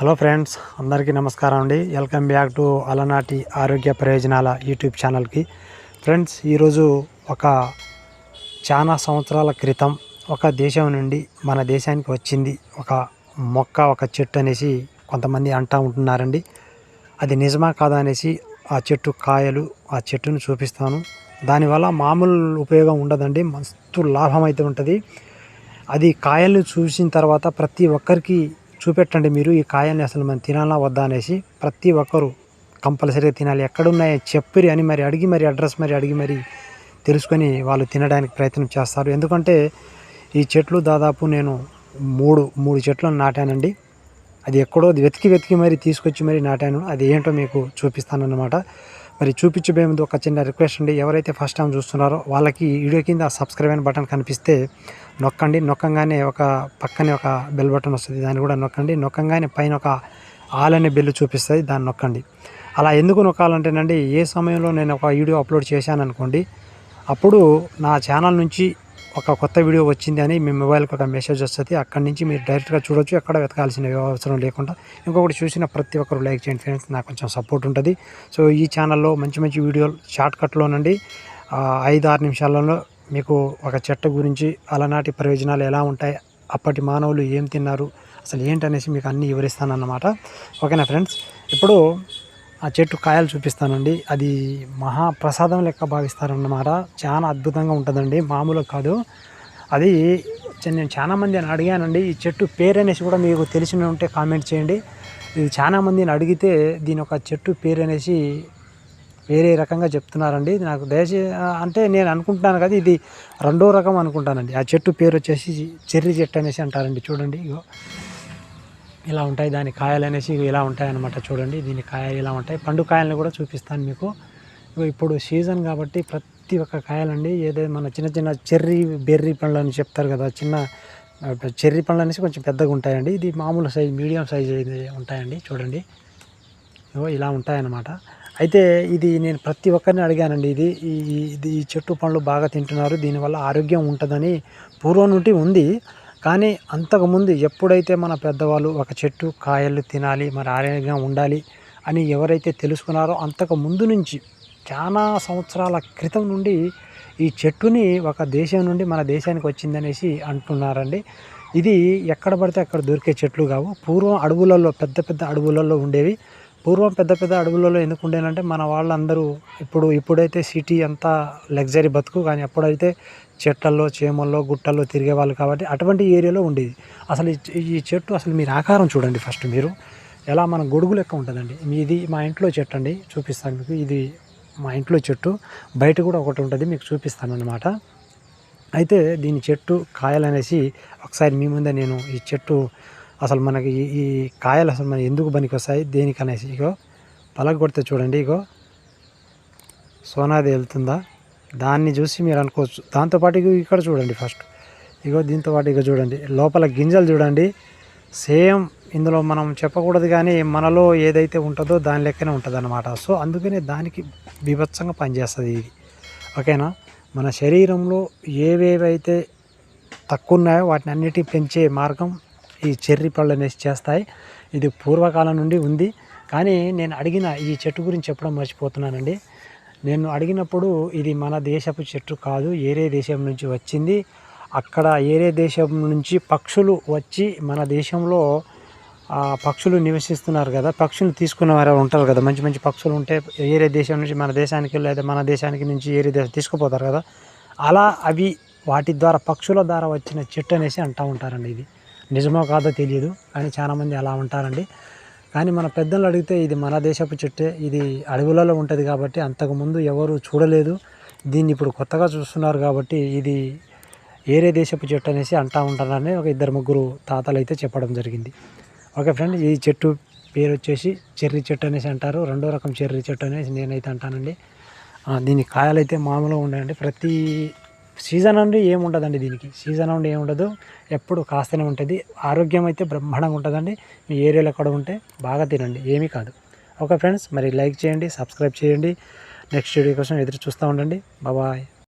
Hello friends అందరికీ నమస్కారం అండి. వెల్కమ్ బ్యాక్ టు అలనాటి ఆరోగ్య ప్రయోజనాల యూట్యూబ్ ఛానల్కి. ఫ్రెండ్స్ ఈరోజు ఒక చాలా సంవత్సరాల క్రితం ఒక దేశం నుండి మన దేశానికి వచ్చింది ఒక మొక్క ఒక చెట్టు అనేసి కొంతమంది అంటూ ఉంటున్నారండి. అది నిజమా కాదా అనేసి ఆ చెట్టు కాయలు ఆ చెట్టును చూపిస్తాను. దానివల్ల మామూలు ఉపయోగం ఉండదండి మస్తు లాభం అయితే ఉంటుంది. అది కాయలు చూసిన తర్వాత ప్రతి ఒక్కరికి చూపెట్టండి మీరు ఈ కాయాన్ని అసలు మనం తినాలా వద్దా అనేసి ప్రతి ఒక్కరు కంపల్సరీగా తినాలి. ఎక్కడున్నాయో చెప్పిరి అని మరి అడిగి మరి అడ్రస్ మరి అడిగి మరి తెలుసుకొని వాళ్ళు తినడానికి ప్రయత్నం చేస్తారు. ఎందుకంటే ఈ చెట్లు దాదాపు నేను మూడు మూడు చెట్లను నాటానండి. అది ఎక్కడో వెతికి వెతికి మరి తీసుకొచ్చి మరి నాటాను. అది ఏంటో మీకు చూపిస్తానన్నమాట. మరి చూపించబోయే ముందు ఒక చిన్న రిక్వెస్ట్ అండి. ఎవరైతే ఫస్ట్ టైం చూస్తున్నారో వాళ్ళకి వీడియో కింద సబ్స్క్రైబ్ అయిన బటన్ కనిపిస్తే నొక్కండి. నొక్కంగానే ఒక పక్కనే ఒక బెల్ బటన్ వస్తుంది. దాన్ని కూడా నొక్కండి. నొక్కంగానే పైన ఒక ఆల్ అనే బెల్ చూపిస్తుంది. దాన్ని నొక్కండి. అలా ఎందుకు నొక్కాలంటేనండి ఏ సమయంలో నేను ఒక వీడియో అప్లోడ్ చేశాను అనుకోండి అప్పుడు నా ఛానల్ నుంచి ఒక కొత్త వీడియో వచ్చింది అని మీ మొబైల్కి ఒక మెసేజ్ వస్తుంది. అక్కడి నుంచి మీరు డైరెక్ట్గా చూడొచ్చు. ఎక్కడ వెతకాల్సిన అవసరం లేకుండా. ఇంకొకటి చూసిన ప్రతి ఒక్కరు లైక్ చేయండి ఫ్రెండ్స్. నాకు కొంచెం సపోర్ట్ ఉంటుంది. సో ఈ ఛానల్లో మంచి మంచి వీడియోలు షార్ట్ కట్లోనండి ఐదు ఆరు నిమిషాలలో మీకు ఒక చెట్టు గురించి అలనాటి ప్రయోజనాలు ఎలా ఉంటాయి అప్పటి మానవులు ఏం తిన్నారు అసలు ఏంటనేసి మీకు అన్నీ వివరిస్తానన్నమాట. ఓకేనా ఫ్రెండ్స్? ఇప్పుడు ఆ చెట్టు కాయలు చూపిస్తానండి. అది మహాప్రసాదం లెక్క భావిస్తారన్నమాట. చాలా అద్భుతంగా ఉంటుందండి. మామూలు కాదు. అది నేను చాలా మందిని అడిగానండి. ఈ చెట్టు పేరు అనేసి కూడా మీకు తెలిసిన ఉంటే కామెంట్ చేయండి. ఇది చాలా మందిని అడిగితే దీని ఒక చెట్టు పేరు అనేసి వేరే రకంగా చెప్తున్నారండి. నాకు దయచేసి అంటే నేను అనుకుంటున్నాను కదా ఇది రెండో రకం అనుకుంటానండి. ఆ చెట్టు పేరు వచ్చేసి చెర్రీ చెట్టు అనేసి అంటారండి. చూడండి ఇగో. ఇలా ఉంటాయి దాని కాయలు అనేసి ఇలా ఉంటాయి అన్నమాట చూడండి. దీని కాయలు ఇలా ఉంటాయి పండు కాయలను కూడా చూపిస్తాను మీకు. ఇప్పుడు సీజన్ కాబట్టి ప్రతి ఒక్క కాయలండి ఏదైతే మన చిన్న చిన్న చెర్రీ బెర్రీ పండ్లు అని చెప్తారు కదా చిన్న చెర్రీ పండ్లు అనేసి కొంచెం పెద్దగా ఉంటాయండి. ఇది మామూలు సైజ్ మీడియం సైజ్ ఉంటాయండి చూడండి. ఇలా ఉంటాయన్నమాట. అయితే ఇది నేను ప్రతి ఒక్కరిని అడిగానండి ఇది ఈ- ఇది ఈ చెట్టు పండ్లు బాగా తింటున్నారు దీనివల్ల ఆరోగ్యం ఉంటుందని పూర్వం నుండి ఉంది. కానీ అంతకుముందు ఎప్పుడైతే మన పెద్దవాళ్ళు ఒక చెట్టు కాయలు తినాలి మరి ఆరోగ్యంగా ఉండాలి అని ఎవరైతే తెలుసుకున్నారో అంతకు ముందు నుంచి చాలా సంవత్సరాల క్రితం నుండి ఈ చెట్టుని ఒక దేశం నుండి మన దేశానికి వచ్చిందనేసి అంటున్నారండి. ఇది ఎక్కడ పడితే అక్కడ దొరికే చెట్లు కావు. పూర్వం అడవులలో పెద్ద పెద్ద అడవులలో ఉండేవి. పూర్వం పెద్ద పెద్ద అడవులలో ఎందుకు ఉండేనంటే మన వాళ్ళందరూ ఇప్పుడు ఇప్పుడైతే సిటీ అంతా లగ్జరీ బతుకు. కానీ అప్పుడైతే చెట్లలో చేమల్లో గుట్టల్లో తిరిగే వాళ్ళు కాబట్టి అటువంటి ఏరియాలో ఉండేది. అసలు ఈ ఈ చెట్టు అసలు మీరు ఆకారం చూడండి ఫస్ట్ మీరు. ఎలా మన గొడుగు లెక్క ఉంటుందండి. మీది మా ఇంట్లో చెట్టు అండి చూపిస్తాను మీకు. ఇది మా ఇంట్లో చెట్టు. బయట కూడా ఒకటి ఉంటుంది మీకు చూపిస్తాను అనమాట అయితే దీని చెట్టు కాయలు అనేసి ఒకసారి మీ ముందే నేను ఈ చెట్టు అసలు మనకి ఈ కాయలు అసలు మనకి ఎందుకు పనికి వస్తాయి దేనికనేసి ఇగో పలక కొడితే చూడండి ఇగో. సోనాది వెళ్తుందా? దాన్ని చూసి మీరు అనుకోవచ్చు. దాంతోపాటు ఇక్కడ చూడండి ఫస్ట్. ఇగో దీంతో పాటు చూడండి. లోపల గింజలు చూడండి. సేమ్ ఇందులో మనం చెప్పకూడదు కానీ మనలో ఏదైతే ఉంటుందో దాని లెక్కనే ఉంటుంది అనమాట సో అందుకనే దానికి బీభత్సంగా పనిచేస్తుంది ఇది. ఓకేనా? మన శరీరంలో ఏవేవైతే తక్కువ ఉన్నాయో వాటిని అన్నిటి పెంచే మార్గం ఈ చెర్రీ పళ్ళు అనేసి చేస్తాయి. ఇది పూర్వకాలం నుండి ఉంది. కానీ నేను అడిగిన ఈ చెట్టు గురించి చెప్పడం మర్చిపోతున్నానండి. నేను అడిగినప్పుడు ఇది మన దేశపు చెట్టు కాదు ఏరే దేశం నుంచి వచ్చింది. అక్కడ ఏరే దేశం నుంచి పక్షులు వచ్చి మన దేశంలో పక్షులు నివసిస్తున్నారు కదా పక్షులు తీసుకున్న వారు ఉంటారు కదా మంచి మంచి పక్షులు ఉంటే ఏరే దేశం నుంచి మన దేశానికి లేదా మన దేశానికి నుంచి ఏరే దేశం తీసుకుపోతారు కదా. అలా అవి వాటి ద్వారా పక్షుల ద్వారా వచ్చిన చెట్టు అనేసి అంటూ ఉంటారండి ఇది. నిజమో కాదో తెలియదు కానీ చాలామంది అలా ఉంటారండి. కానీ మన పెద్దలు అడిగితే ఇది మన దేశపు చెట్టే ఇది అడవులలో ఉంటుంది కాబట్టి అంతకుముందు ఎవరు చూడలేదు. దీన్ని ఇప్పుడు కొత్తగా చూస్తున్నారు కాబట్టి ఇది ఏరే దేశపు చెట్టు అనేసి అంటూ ఉంటారని ఒక ఇద్దరు ముగ్గురు తాతలు అయితే చెప్పడం జరిగింది. ఓకే ఫ్రెండ్ ఈ చెట్టు పేరు వచ్చేసి చెర్రీ చెట్టు అనేసి అంటారు. రెండో రకం చెర్రీ చెట్టు అనేసి నేనైతే అంటానండి. దీని కాయలు అయితే మామూలుగా ఉండండి ప్రతి సీజన్ అండి ఏముండదండి దీనికి. సీజన్ అండి ఏముండదు. ఎప్పుడు కాస్తూనే ఉంటుంది. ఆరోగ్యం అయితే బ్రహ్మాండంగా ఉంటుందండి. మీ ఏరియాలో కూడా ఉంటే బాగా తినండి. ఏమీ కాదు. ఓకే ఫ్రెండ్స్ మరి లైక్ చేయండి సబ్స్క్రైబ్ చేయండి. నెక్స్ట్ వీడియో కోసం ఎదురు చూస్తూ ఉండండి. బాబాయ్